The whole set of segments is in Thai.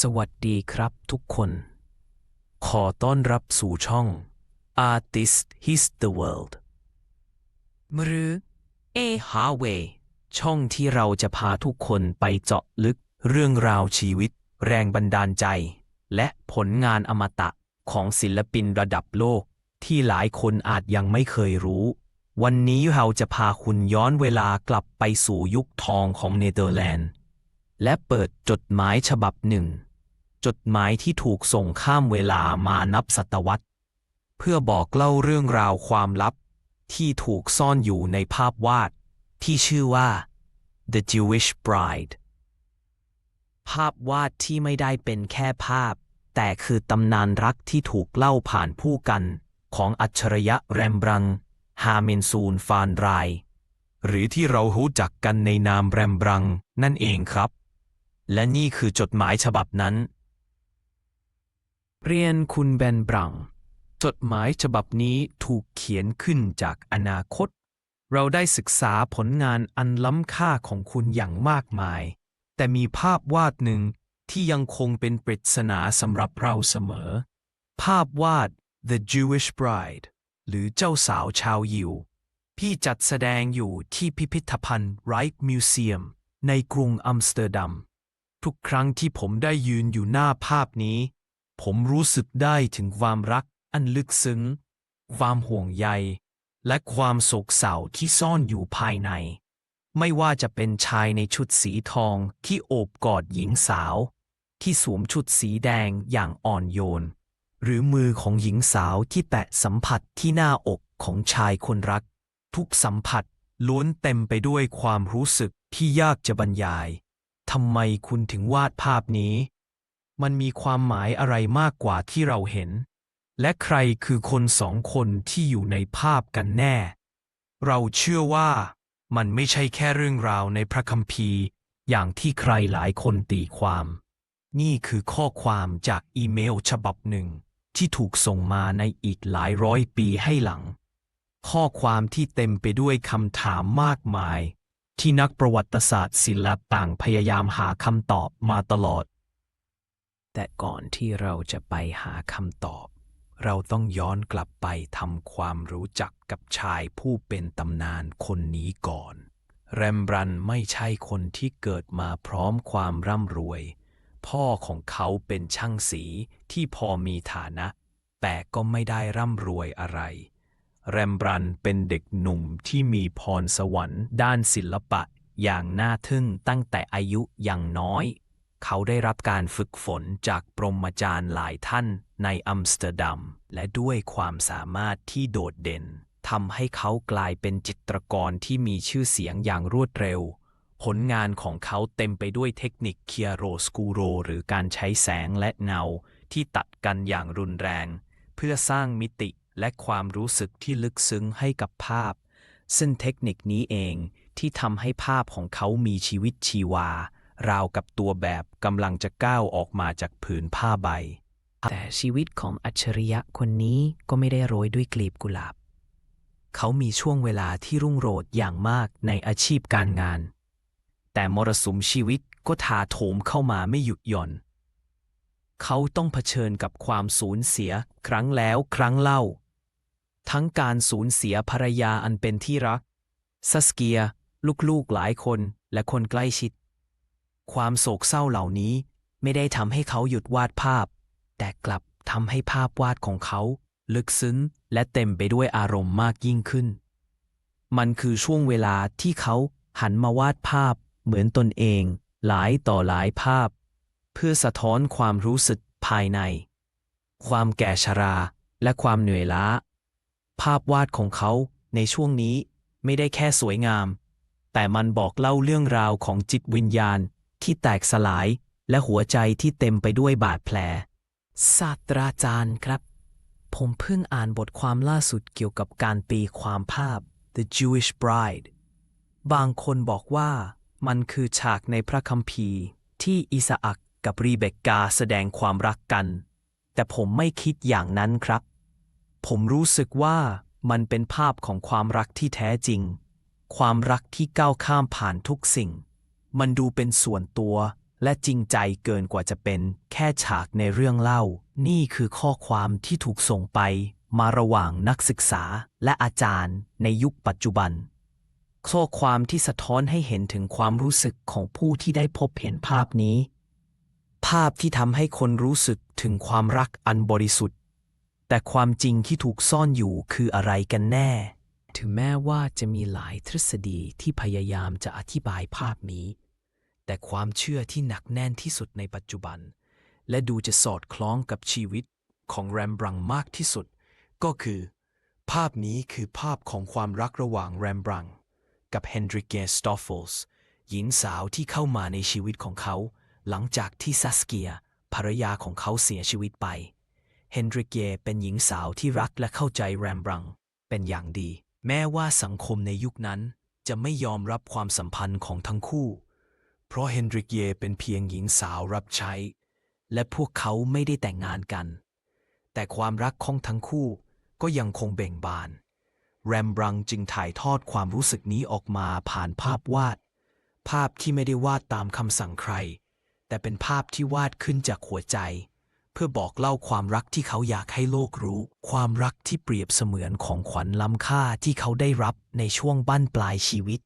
สวัสดีครับทุกคน ขอต้อนรับสู่ช่อง Artist His the World หรือ A Harway ช่องที่เราจะพาทุกคนไปเจาะลึกเรื่องราวชีวิต แรงบันดาลใจ และผลงานอมตะของศิลปินระดับโลก ที่หลายคนอาจยังไม่เคยรู้ วันนี้เราจะพาคุณย้อนเวลากลับไปสู่ยุคทองของเนเธอร์แลนด์และเปิดจดหมายฉบับหนึ่ง จดหมายที่ถูกส่งข้ามเวลามานับศตวรรษ เพื่อบอกเล่าเรื่องราวความลับ ที่ถูกซ่อนอยู่ในภาพวาด ที่ชื่อว่า The Jewish Bride ภาพวาดที่ไม่ได้เป็นแค่ภาพ แต่คือตำนานรักที่ถูกเล่าผ่านผู้กัน ของอัจฉริยะแรมบรัง ฮาเมนซูนฟานไรหรือที่เรารู้จักกันในนามแรมบรังนั่นเองครับ และนี่คือจดหมายฉบับนั้น เรียนคุณแบนบรัง จดหมายฉบับนี้ถูกเขียนขึ้นจากอนาคต เราได้ศึกษาผลงานอันล้ำค่าของคุณอย่างมากมาย แต่มีภาพวาดหนึ่งที่ยังคงเป็นปริศนาสำหรับเราเสมอ ภาพวาด The Jewish Bride หรือเจ้าสาวชาวยิวที่จัดแสดงอยู่ที่พิพิธภัณฑ์ Rijksmuseum มิวเซียมในกรุงอัมสเตอร์ดัม ทุกครั้งที่ผมได้ยืนอยู่หน้าภาพนี้ ผมรู้สึกได้ถึงความรักอันลึกซึ้ง ความห่วงใย และความโศกเศร้าที่ซ่อนอยู่ภายใน ไม่ว่าจะเป็นชายในชุดสีทองที่โอบกอดหญิงสาว ที่สวมชุดสีแดงอย่างอ่อนโยน หรือมือของหญิงสาวที่แตะสัมผัสที่หน้าอกของชายคนรัก ทุกสัมผัสล้วนเต็มไปด้วยความรู้สึกที่ยากจะบรรยายทำไมคุณถึงวาดภาพนี้ มันมีความหมายอะไรมากกว่าที่เราเห็น และใครคือคนสองคนที่อยู่ในภาพกันแน่ เราเชื่อว่ามันไม่ใช่แค่เรื่องราวในพระคัมภีร์ อย่างที่ใครหลายคนตีความ นี่คือข้อความจากอีเมลฉบับหนึ่งที่ถูกส่งมาในอีกหลายร้อยปีให้หลัง ข้อความที่เต็มไปด้วยคำถามมากมาย ที่นักประวัติศาสตร์ศิลปต่างพยายามหาคำตอบมาตลอด แต่ก่อนที่เราจะไปหาคำตอบ เราต้องย้อนกลับไปทำความรู้จักกับชายผู้เป็นตำนานคนนี้ก่อน แรมบรันไม่ใช่คนที่เกิดมาพร้อมความร่ำรวย พ่อของเขาเป็นช่างสีที่พอมีฐานะ แต่ก็ไม่ได้ร่ำรวยอะไร แรมบรันเป็นเด็กหนุ่มที่มีพรสวรรค์ด้านศิลปะอย่างน่าทึ่งตั้งแต่อายุยังน้อย เขาได้รับการฝึกฝนจากปรมาจารย์หลายท่านในอัมสเตอร์ดัม และด้วยความสามารถที่โดดเด่นทำให้เขากลายเป็นจิตรกรที่มีชื่อเสียงอย่างรวดเร็ว ผลงานของเขาเต็มไปด้วยเทคนิคเคียโรสกูโร หรือการใช้แสงและเงาที่ตัดกันอย่างรุนแรง เพื่อสร้างมิติและความรู้สึกที่ลึกซึ้งให้กับภาพ ซึ่งเทคนิคนี้เองที่ทำให้ภาพของเขามีชีวิตชีวา ราวกับตัวแบบกำลังจะก้าวออกมาจากผืนผ้าใบ แต่ชีวิตของอัจฉริยะคนนี้ก็ไม่ได้โรยด้วยกลีบกุหลาบ เขามีช่วงเวลาที่รุ่งโรจน์อย่างมากในอาชีพการงาน แต่มรสุมชีวิตก็ถาโถมเข้ามาไม่หยุดหย่อน เขาต้องเผชิญกับความสูญเสียครั้งแล้วครั้งเล่า ทั้งการสูญเสียภรรยาอันเป็นที่รัก ซัสเกีย ลูกๆหลายคนและคนใกล้ชิด ความโศกเศร้าเหล่านี้ไม่ได้ทำให้เขาหยุดวาดภาพ แต่กลับทำให้ภาพวาดของเขา ลึกซึ้งและเต็มไปด้วยอารมณ์มากยิ่งขึ้น มันคือช่วงเวลาที่เขาหันมาวาดภาพเหมือนตนเอง หลายต่อหลายภาพ เพื่อสะท้อนความรู้สึกภายใน ความแก่ชราและความเหนื่อยล้า ภาพวาดของเขาในช่วงนี้ไม่ได้แค่สวยงาม แต่มันบอกเล่าเรื่องราวของจิตวิญญาณ ที่แตกสลายและหัวใจที่เต็มไปด้วยบาดแผล ศาสตราจารย์ครับ ผมเพิ่งอ่านบทความล่าสุดเกี่ยวกับการตีความภาพ The Jewish Bride บางคนบอกว่ามันคือฉากในพระคัมภีร์ ที่อิสอักกับรีเบคกาแสดงความรักกัน แต่ผมไม่คิดอย่างนั้นครับ ผมรู้สึกว่ามันเป็นภาพของความรักที่แท้จริง ความรักที่ก้าวข้ามผ่านทุกสิ่ง มันดูเป็นส่วนตัวและจริงใจเกินกว่าจะเป็นแค่ฉากในเรื่องเล่า นี่คือข้อความที่ถูกส่งไปมาระหว่างนักศึกษาและอาจารย์ในยุคปัจจุบัน ข้อความที่สะท้อนให้เห็นถึงความรู้สึกของผู้ที่ได้พบเห็นภาพนี้ ภาพที่ทำให้คนรู้สึกถึงความรักอันบริสุทธิ์ แต่ความจริงที่ถูกซ่อนอยู่คืออะไรกันแน่ ถึงแม้ว่าจะมีหลายทฤษฎีที่พยายามจะอธิบายภาพนี้ แต่ความเชื่อที่หนักแน่นที่สุดในปัจจุบัน และดูจะสอดคล้องกับชีวิตของแรมบรังมากที่สุด ก็คือ ภาพนี้คือภาพของความรักระหว่างแรมบรัง กับเฮนดริกเกสตอฟเฟลส์หญิงสาวที่เข้ามาในชีวิตของเขา หลังจากที่ซัสเกียภรรยาของเขาเสียชีวิตไป เฮนดริกเกเป็นหญิงสาวที่รักและเข้าใจแรมบรังเป็นอย่างดี แม้ว่าสังคมในยุคนั้นจะไม่ยอมรับความสัมพันธ์ของทั้งคู่ เพราะเฮนดริกเยเป็นเพียงหญิงสาวรับใช้ และพวกเขาไม่ได้แต่งงานกัน แต่ความรักของทั้งคู่ก็ยังคงเบ่งบาน แรมบรังจึงถ่ายทอดความรู้สึกนี้ออกมาผ่านภาพวาด ภาพที่ไม่ได้วาดตามคำสั่งใคร แต่เป็นภาพที่วาดขึ้นจากหัวใจ เพื่อบอกเล่าความรักที่เขาอยากให้โลกรู้ ความรักที่เปรียบเสมือนของขวัญล้ำค่าที่เขาได้รับในช่วงบั้นปลายชีวิต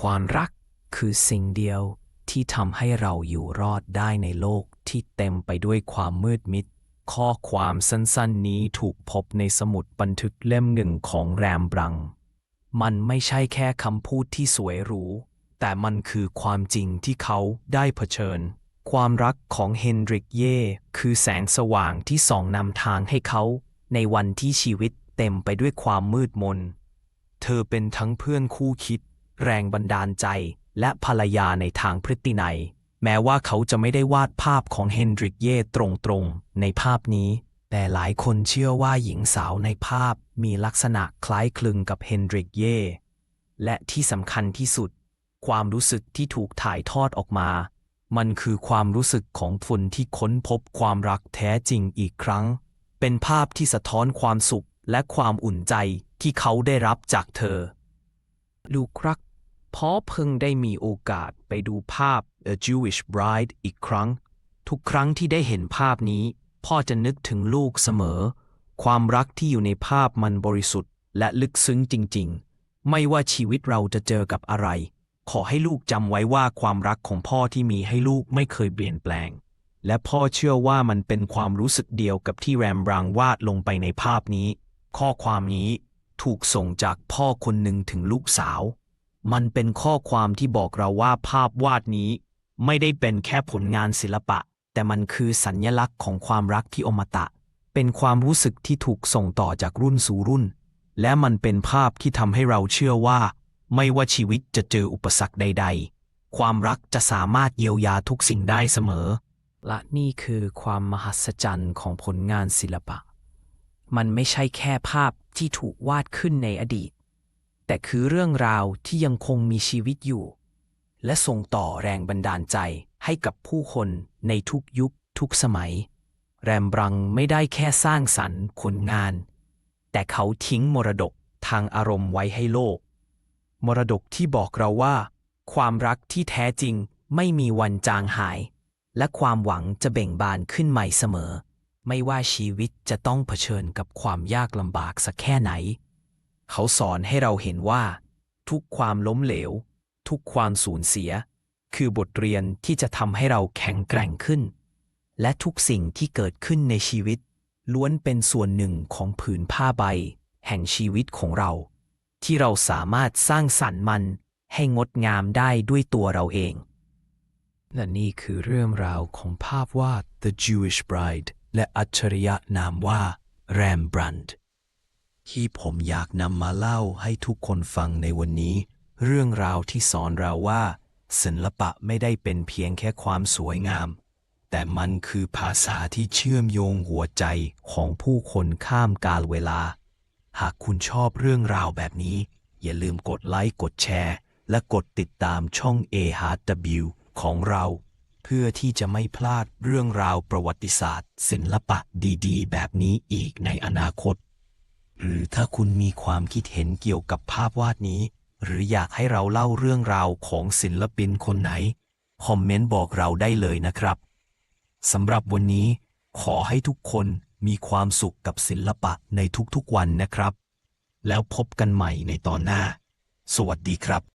ความรักคือสิ่งเดียวที่ทำให้เราอยู่รอดได้ในโลกที่เต็มไปด้วยความมืดมิด ข้อความสั้นๆนี้ถูกพบในสมุดบันทึกเล่มหนึ่งของแรมบรัง มันไม่ใช่แค่คำพูดที่สวยหรู แต่มันคือความจริงที่เขาได้เผชิญ ความรักของเฮนดริกเย่คือแสงสว่างที่ส่องนำทางให้เขา ในวันที่ชีวิตเต็มไปด้วยความมืดมน เธอเป็นทั้งเพื่อนคู่คิด แรงบันดาลใจ และภรรยาในทางพฤตินัย แม้ว่าเขาจะไม่ได้วาดภาพของเฮนดริกเย่ตรงๆ ในภาพนี้ แต่หลายคนเชื่อว่าหญิงสาวในภาพมีลักษณะคล้ายคลึงกับเฮนดริกเย่และที่สำคัญที่สุด ความรู้สึกที่ถูกถ่ายทอดออกมา มันคือความรู้สึกของคนที่ค้นพบความรักแท้จริงอีกครั้ง เป็นภาพที่สะท้อนความสุขและความอุ่นใจที่เขาได้รับจากเธอ ลูกครับพอเพิ่งได้มีโอกาสไปดูภาพ A Jewish Bride อีกครั้ง ทุกครั้งที่ได้เห็นภาพนี้ พ่อจะนึกถึงลูกเสมอ ความรักที่อยู่ในภาพมันบริสุทธิ์ และลึกซึ้งจริง ๆ ไม่ว่าชีวิตเราจะเจอกับอะไร ขอให้ลูกจำไว้ว่าความรักของพ่อที่มีให้ลูกไม่เคยเปลี่ยนแปลง และพ่อเชื่อว่ามันเป็นความรู้สึกเดียวกับที่แรมบรังวาดลงไปในภาพนี้ ข้อความนี้ถูกส่งจากพ่อคนหนึ่งถึงลูกสาว มันเป็นข้อความที่บอกเราว่าภาพวาดนี้ ไม่ได้เป็นแค่ผลงานศิลปะ แต่มันคือสัญญลักษณ์ของความรักที่อมตะ เป็นความรู้สึกที่ถูกส่งต่อจากรุ่นสู่รุ่น และมันเป็นภาพที่ทำให้เราเชื่อว่า ไม่ว่าชีวิตจะเจออุปสรรคใด ๆ ความรักจะสามารถเยียวยาทุกสิ่งได้เสมอ และนี่คือความมหัศจรรย์ของผลงานศิลปะ มันไม่ใช่แค่ภาพที่ถูกวาดขึ้นในอดีต แต่คือเรื่องราวที่ยังคงมีชีวิตอยู่ และส่งต่อแรงบันดาลใจให้กับผู้คนในทุกยุคทุกสมัย แรมบรังไม่ได้แค่สร้างสรรค์ผลงาน แต่เขาทิ้งมรดกทางอารมณ์ไว้ให้โลก มรดกที่บอกเราว่า ความรักที่แท้จริงไม่มีวันจางหาย และความหวังจะเบ่งบานขึ้นใหม่เสมอ ไม่ว่าชีวิตจะต้องเผชิญกับความยากลำบากสักแค่ไหน เขาสอนให้เราเห็นว่า ทุกความล้มเหลว ทุกความสูญเสีย คือบทเรียนที่จะทำให้เราแข็งแกร่งขึ้น และทุกสิ่งที่เกิดขึ้นในชีวิต ล้วนเป็นส่วนหนึ่งของผืนผ้าใบ แห่งชีวิตของเรา ที่เราสามารถสร้างสรรค์มันให้งดงามได้ด้วยตัวเราเองและนี่คือเรื่องราวของภาพวาด The Jewish Bride และอัจฉริยะนามว่า Rembrandt ที่ผมอยากนำมาเล่าให้ทุกคนฟังในวันนี้ เรื่องราวที่สอนเราว่า ศิลปะไม่ได้เป็นเพียงแค่ความสวยงาม แต่มันคือภาษาที่เชื่อมโยงหัวใจของผู้คนข้ามกาลเวลา หากคุณชอบเรื่องราวแบบนี้ อย่าลืมกดไลค์กดแชร์ และกดติดตามช่อง AHW ของเรา เพื่อที่จะไม่พลาดเรื่องราวประวัติศาสตร์ ศิลปะดีๆ แบบนี้อีกในอนาคต หรือถ้าคุณมีความคิดเห็นเกี่ยวกับภาพวาดนี้ หรืออยากให้เราเล่าเรื่องราวของศิลปินคนไหน คอมเมนต์บอกเราได้เลยนะครับสำหรับวันนี้ขอให้ทุกคน มีความสุขกับศิลปะในทุกๆวันนะครับ แล้วพบกันใหม่ในตอนหน้า สวัสดีครับ